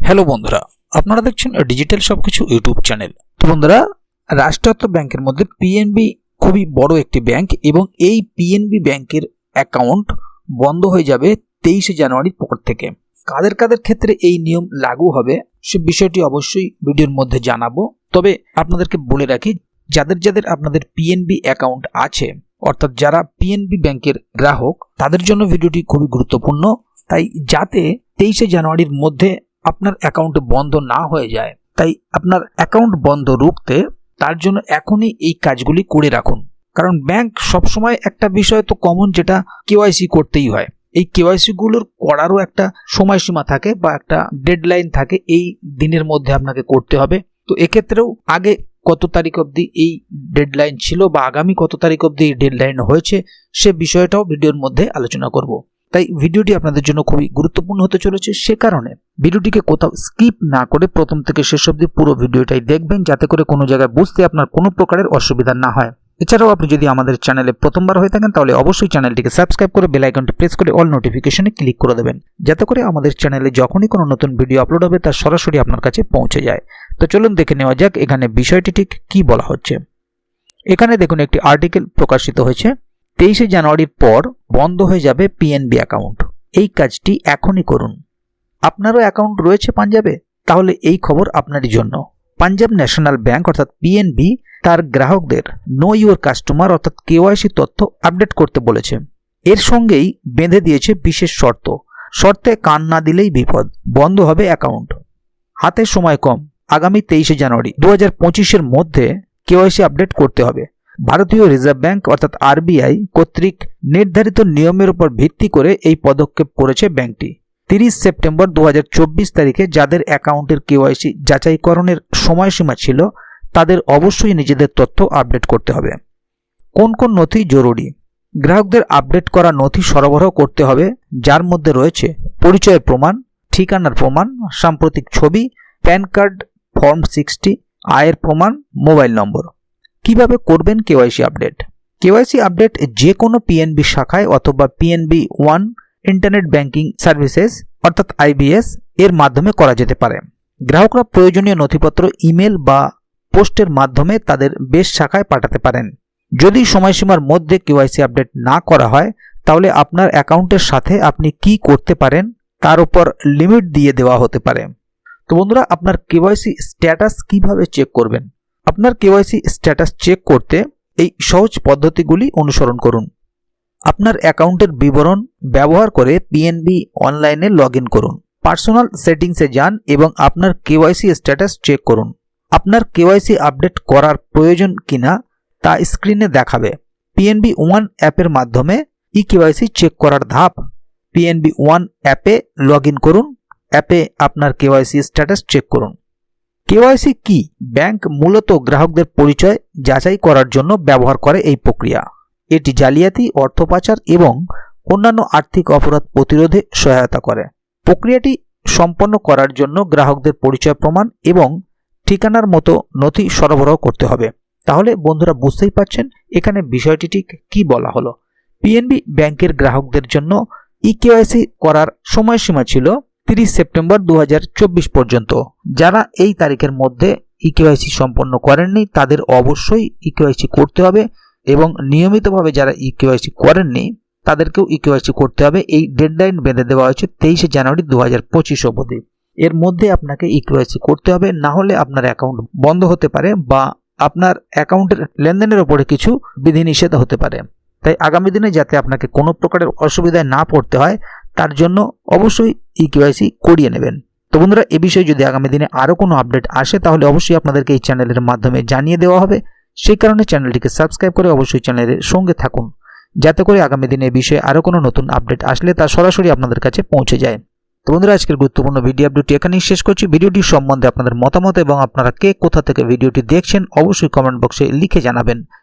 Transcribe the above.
Hello বন্ধুরা, আপনারা দেখছেন ডিজিটাল সবকিছু ইউটিউব চ্যানেল তো বন্ধুরা, রাষ্ট্রায়ত্ত ব্যাংকের মধ্যে পিএনবি খুবই বড় একটি ব্যাংক এবং এই পিএনবি ব্যাংকের অ্যাকাউন্ট বন্ধ হয়ে যাবে তেইশে জানুয়ারির পর থেকে। কাদের কাদের ক্ষেত্রে এই নিয়ম লাগু হবে, সে বিষয়টি অবশ্যই ভিডিওর মধ্যে জানাব। তবে আপনাদেরকে বলে রাখি, যাদের যাদের আপনাদের পিএনবি অ্যাকাউন্ট আছে, অর্থাৎ যারা পিএনবি ব্যাংকের গ্রাহক, তাদের জন্য ভিডিওটি খুবই গুরুত্বপূর্ণ। তাই যাতে তেইশে জানুয়ারির মধ্যে আপনার অ্যাকাউন্ট বন্ধ না হয়ে যায়, তাই আপনার অ্যাকাউন্ট বন্ধ রুখতে তার জন্য এখনই এই কাজগুলি করে রাখুন। কারণ ব্যাংক সবসময় একটা বিষয় তো কমন যেটা কেওয়াইসি করতেই হয়। এই কেওয়াইসি গুলোর করারও একটা সময়সীমা থাকে বা একটা ডেডলাইন থাকে এই দিনের মধ্যে আপনাকে করতে হবে। তো এক্ষেত্রেও আগে কত তারিখ অবধি এই ডেডলাইন ছিল বা আগামী কত তারিখ অবধি এই ডেডলাইন হয়েছে সে বিষয়টাও ভিডিওর মধ্যে আলোচনা করব। তাই ভিডিওটি আপনাদের জন্য খুবই গুরুত্বপূর্ণ হতে চলেছে সে কারণে ভিডিওটিকে কোথাও স্কিপ না করে প্রথম থেকে শেষ অবধি পুরো ভিডিওটাই দেখবেন, যাতে করে কোনো জায়গায় বুঝতে আপনার কোনো প্রকারের অসুবিধা না হয়। এছাড়াও আপনি যদি আমাদের চ্যানেলে প্রথমবার হয়ে থাকেন, তাহলে অবশ্যই চ্যানেলটিকে সাবস্ক্রাইব করে বেল আইকনটি প্রেস করে অল নোটিফিকেশনে ক্লিক করে দেবেন, যাতে করে আমাদের চ্যানেলে যখনই কোনো নতুন ভিডিও আপলোড হবে, তা সরাসরি আপনার কাছে পৌঁছে যায়। তো চলুন দেখে নেওয়া যাক এখানে বিষয়টি ঠিক কী বলা হচ্ছে। এখানে দেখুন, একটি আর্টিকেল প্রকাশিত হয়েছে। তেইশে জানুয়ারির পর বন্ধ হয়ে যাবে পিএনবি অ্যাকাউন্ট এই কাজটি এখনই করুন। আপনারও অ্যাকাউন্ট রয়েছে পাঞ্জাবে? তাহলে এই খবর আপনারই জন্য। পাঞ্জাব ন্যাশনাল ব্যাংক অর্থাৎ পিএনবি তার গ্রাহকদের নো ইউর কাস্টমার অর্থাৎ কেওয়াইসি তথ্য আপডেট করতে বলেছে। এর সঙ্গেই বেঁধে দিয়েছে বিশেষ শর্ত। শর্তে কান না দিলেই বিপদ। বন্ধ হবে অ্যাকাউন্ট হাতে সময় কম। আগামী তেইশে জানুয়ারি দু হাজার পঁচিশের মধ্যে কেওয়াইসি আপডেট করতে হবে। ভারতীয় রিজার্ভ ব্যাংক অর্থাৎ আরবিআই কর্তৃক নির্ধারিত নিয়মের উপর ভিত্তি করে এই পদক্ষেপ করেছে ব্যাংকটি। তিরিশ সেপ্টেম্বর দু হাজার চব্বিশ তারিখে যাদের অ্যাকাউন্টের কেওয়াইসি যাচাইকরণের সময়সীমা ছিল, তাদের অবশ্যই নিজেদের তথ্য আপডেট করতে হবে। কোন কোন নথি জরুরি? গ্রাহকদের আপডেট করা নথি সরবরাহ করতে হবে, যার মধ্যে রয়েছে পরিচয়ের প্রমাণ, ঠিকানার প্রমাণ, সাম্প্রতিক ছবি, প্যান কার্ড, ফর্ম সিক্সটি, আয়ের প্রমাণ, মোবাইল নম্বর। কীভাবে করবেন কেওয়াইসি আপডেট? কেওয়াইসি আপডেট যে কোনো পিএনবি শাখায় অথবা PNB one internet banking services অর্থাৎ আইবিএস এর মাধ্যমে করা যেতে পারে। গ্রাহকরা প্রয়োজনীয় নথিপত্র ইমেল বা পোস্টের মাধ্যমে তাদের বেশ শাখায় পাঠাতে পারেন। যদি সময়সীমার মধ্যে কেওয়াইসি আপডেট না করা হয়, তাহলে আপনার অ্যাকাউন্টের সাথে আপনি কি করতে পারেন, তার উপর লিমিট দিয়ে দেওয়া হতে পারে। তো বন্ধুরা, আপনার কেওয়াইসি স্ট্যাটাস কীভাবে চেক করবেন? আপনার কেওয়াইসি স্ট্যাটাস চেক করতে এই সহজ পদ্ধতিগুলি অনুসরণ করুন। আপনার অ্যাকাউন্টের বিবরণ ব্যবহার করে পিএনবি অনলাইনে লগ করুন। পার্সোনাল সেটিংসে যান এবং আপনার কেওয়াইসি স্ট্যাটাস চেক করুন। আপনার কেওয়াইসি আপডেট করার প্রয়োজন কিনা তা স্ক্রিনে দেখাবে। পিএনবি ওয়ান অ্যাপের মাধ্যমে ই কেওয়াইসি চেক করার ধাপ পিএনবি ওয়ান অ্যাপে লগ করুন। অ্যাপে আপনার কেওয়াইসি স্ট্যাটাস চেক করুন। কেওয়াইসি কি? ব্যাংক মূলত গ্রাহকদের পরিচয় যাচাই করার জন্য ব্যবহার করে এই প্রক্রিয়া। এটি জালিয়াতি, অর্থ পাচার এবং অন্যান্য আর্থিক অপরাধ প্রতিরোধে সহায়তা করে। প্রক্রিয়াটি সম্পন্ন করার জন্য গ্রাহকদের পরিচয় প্রমাণ এবং ঠিকানার মতো নথি সরবরাহ করতে হবে। তাহলে বন্ধুরা বুঝতেই পারছেন এখানে বিষয়টি ঠিক কী বলা হলো। পিএনবি ব্যাংকের গ্রাহকদের জন্য ইকেওয়াইসি করার সময়সীমা ছিল তিরিশ সেপ্টেম্বর দু হাজার চব্বিশ পর্যন্ত। যারা এই তারিখের মধ্যে ইকেওয়াইসি সম্পন্ন করেননি, তাদের অবশ্যই ইকেওয়াইসি করতে হবে এবং নিয়মিতভাবে যারা ইকেওয়াইসি করেননি, তাদেরকেও ইকেওয়াইসি করতে হবে। এই ডেডলাইন বেঁধে দেওয়া হয়েছে তেইশে জানুয়ারি দু হাজার পঁচিশ অবধি। এর মধ্যে আপনাকে ইকেওয়াইসি করতে হবে, না হলে আপনার অ্যাকাউন্ট বন্ধ হতে পারে বা আপনার অ্যাকাউন্টের লেনদেনের ওপরে কিছু বিধিনিষেধ হতে পারে। তাই আগামী দিনে যাতে আপনাকে কোনো প্রকারের অসুবিধায় না পড়তে হয় তার জন্য অবশ্যই ই কেওয়াইসি করিয়ে নেবেন। তো বন্ধুরা, এ বিষয়ে যদি আগামী দিনে আরও কোনো আপডেট আসে, তাহলে অবশ্যই আপনাদেরকে এই চ্যানেলের মাধ্যমে জানিয়ে দেওয়া হবে। সেই কারণে চ্যানেলটিকে সাবস্ক্রাইব করে অবশ্যই চ্যানেলের সঙ্গে থাকুন, যাতে করে আগামী দিনে এ বিষয়ে আরও কোনো নতুন আপডেট আসলে তা সরাসরি আপনাদের কাছে পৌঁছে যায়। তো বন্ধুরা, আজকের গুরুত্বপূর্ণ ভিডিও আপডেটটি এখানেই শেষ করছি। ভিডিওটি সম্বন্ধে আপনাদের মতামত এবং আপনারা কে কোথা থেকে ভিডিওটি দেখছেন, অবশ্যই কমেন্ট বক্সে লিখে জানাবেন।